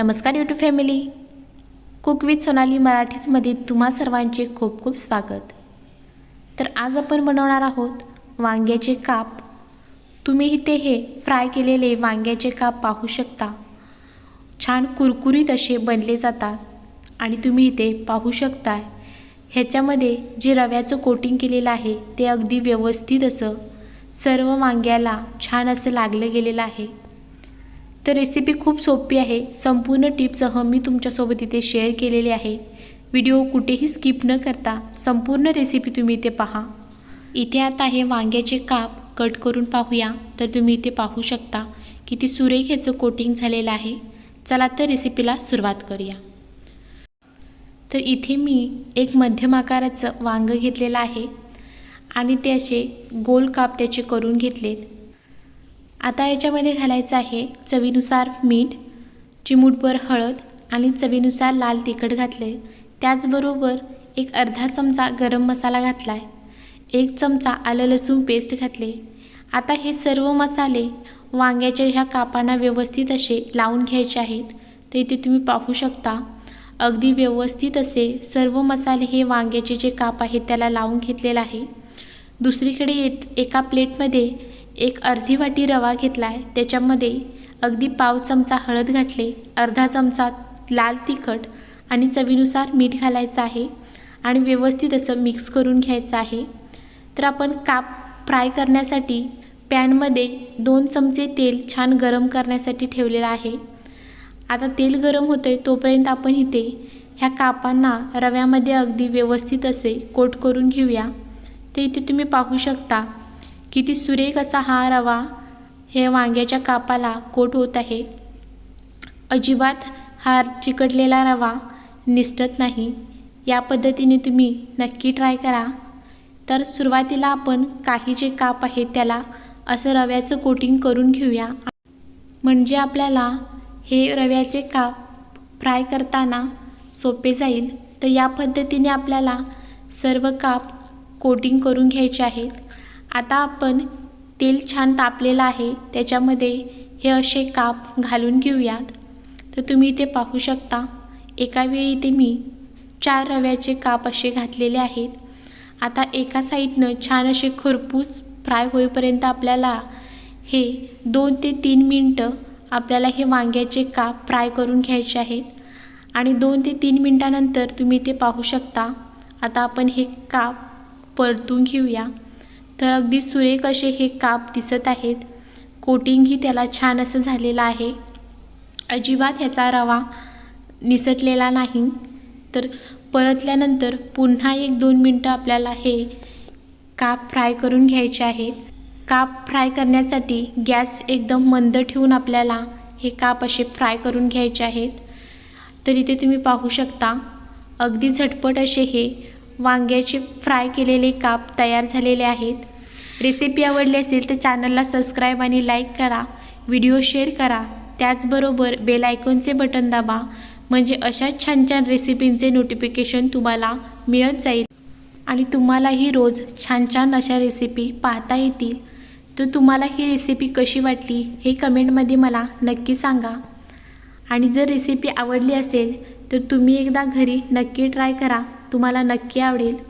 नमस्कार YouTube family cook with Sonali मराठीजमध्ये तुम्हा सर्वांचे खूप खूप स्वागत. तर आज आपण बनवणार आहोत वांग्याचे काप. तुम्ही इथे हे फ्राय केलेले वांग्याचे काप पाहू शकता. छान कुरकुरीत असे बनले जातात. आणि तुम्ही इथे पाहू शकता ह्याच्यामध्ये जे रव्याचं कोटिंग केलेलं आहे ते अगदी व्यवस्थित असं सर्व वांग्याला छान असं लागलं गेलेलं आहे. तर रेसिपी खूप सोपी आहे. संपूर्ण टिपसह मी तुमच्यासोबत इथे शेअर केलेली आहे. व्हिडिओ कुठेही स्किप न करता संपूर्ण रेसिपी तुम्ही इथे पहा. इथे आता हे वांग्याचे काप कट करून पाहूया. तर तुम्ही इथे पाहू शकता किती सुरेख ह्याचं कोटिंग झालेलं आहे. चला तर रेसिपीला सुरुवात करूया. तर इथे मी एक मध्यम आकाराचं वांगं घेतलेलं आहे. आणि ते असे गोल काप त्याचे करून घेतलेत. आता याच्यामध्ये घालायचं आहे चवीनुसार मीठ चिमूटभर हळद आणि चवीनुसार लाल तिखट घातले. त्याचबरोबर एक अर्धा चमचा गरम मसाला घातला आहे एक चमचा आलं लसूण पेस्ट घातले. आता हे सर्व मसाले वांग्याच्या ह्या कापांना व्यवस्थित असे लावून घ्यायचे आहेत. तर इथे तुम्ही पाहू शकता अगदी व्यवस्थित असे सर्व मसाले हे वांग्याचे जे काप आहेत त्याला लावून घेतलेलं आहे. दुसरीकडे येत एका प्लेटमध्ये एक अर्धी वाटी रवा घेतला आहे त्याच्यामध्ये अगदी पाव चमचा हळद घातले अर्धा चमचा लाल तिखट आणि चवीनुसार मीठ घालायचं आहे आणि व्यवस्थित असं मिक्स करून घ्यायचं आहे. तर आपण काप फ्राय करण्यासाठी पॅनमध्ये दोन चमचे तेल छान गरम करण्यासाठी ठेवलेलं आहे. आता तेल गरम होतं आहे तोपर्यंत आपण इथे ह्या कापांना रव्यामध्ये अगदी व्यवस्थित असे कोट करून घेऊया. ते इथे तुम्ही पाहू शकता किती सुरेख असा हा रवा हे वांग्याच्या कापाला कोट होत आहे. अजिबात हा चिकटलेला रवा निसटत नाही. या पद्धतीने तुम्ही नक्की ट्राय करा. तर सुरुवातीला आपण काही जे काप आहेत त्याला असं रव्याचं कोटिंग करून घेऊया. म्हणजे आपल्याला हे रव्याचे काप फ्राय करताना सोपे जाईल. तर या पद्धतीने आपल्याला सर्व काप कोटिंग करून घ्यायचे आहेत. आता आपण तेल छान तापलेलं आहे त्याच्यामध्ये हे असे काप घालून घेऊयात. तर तुम्ही इथे पाहू शकता एका वेळी इथे मी चार रव्याचे काप असे घातलेले आहेत. आता एका साईडनं छान असे खरपूस फ्राय होईपर्यंत आपल्याला हे दोन ते तीन मिनटं आपल्याला हे वांग्याचे काप फ्राय करून घ्यायचे आहेत. आणि दोन ते तीन मिनटानंतर तुम्ही ते पाहू शकता आता आपण हे काप परतून घेऊया. तर अगदी सुरेख असे हे काप दिसत आहेत. कोटिंगही त्याला छान असं झालेलं आहे. अजिबात ह्याचा रवा निसटलेला नाही. तर परतल्यानंतर पुन्हा एक दोन मिनटं आपल्याला हे काप फ्राय करून घ्यायचे आहेत. काप फ्राय करण्यासाठी गॅस एकदम मंद ठेवून आपल्याला हे काप असे फ्राय करून घ्यायचे आहेत. तर इथे तुम्ही पाहू शकता अगदी झटपट असे हे वांग्याचे फ्राय केलेले काप तयार झालेले आहेत. रेसिपी आवडली असेल तर चॅनलला सबस्क्राईब आणि लाईक करा. व्हिडिओ शेअर करा. त्याचबरोबर बेल आयकॉनचे बटन दाबा. म्हणजे अशाच छान छान रेसिपींचे नोटिफिकेशन तुम्हाला मिळत जाईल. आणि तुम्हालाही रोज छान छान अशा रेसिपी पाहता येतील. तर तुम्हाला ही रेसिपी कशी वाटली हे कमेंटमध्ये मला नक्की सांगा. आणि जर रेसिपी आवडली असेल तर तुम्ही एकदा घरी नक्की ट्राय करा. तुम्हाला नक्की आवडेल.